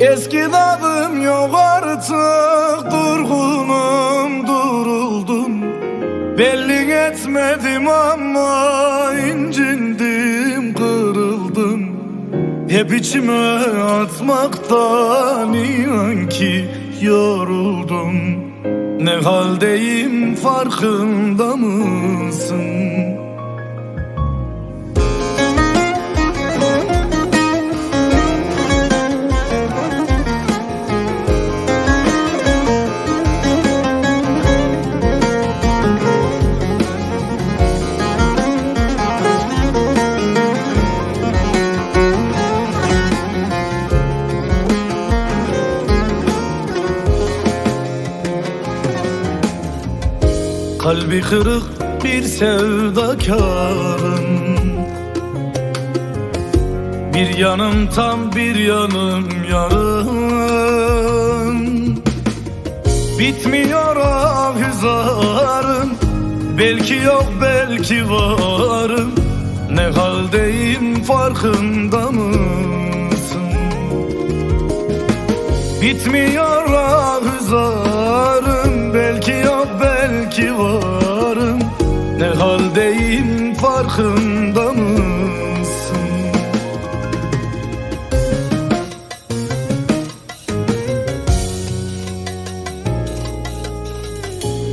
Eski tadım yok artık Durgunum duruldum. Belli etmedim ama incindim kırıldım. Hep içime atmaktan inan ki yoruldum. Ne haldeyim farkında mısın? Kalbi kırık bir sevdakarım. Bir yanım tam bir yanım yarım. Bitmiyor ahüzarım Belki yok belki varım. Ne haldeyim farkında mısın? Bitmiyor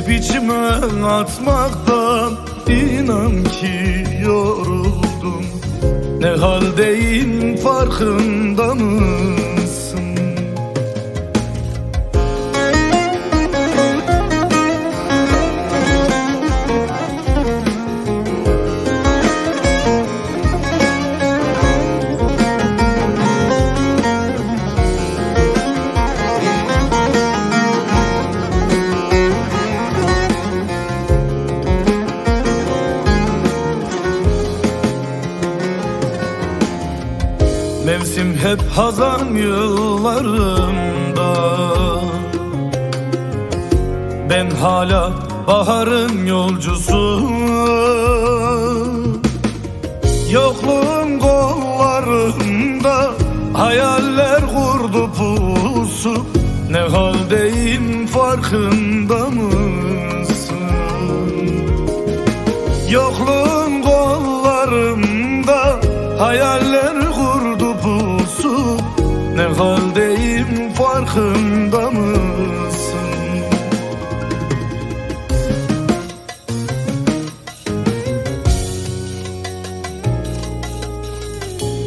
Hep içime atmaktan inan ki yoruldum Ne haldeyim farkında mısın? Mevsim hep hazan yıllarımda. Ben hala baharın yolcusu. Yokluğun kollarında Hayaller kurdu pusu. Ne haldeyim farkında mısın?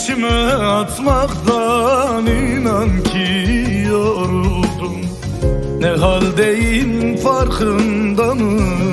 içime atmaktan inan ki yoruldum Ne haldeyim farkında mısın?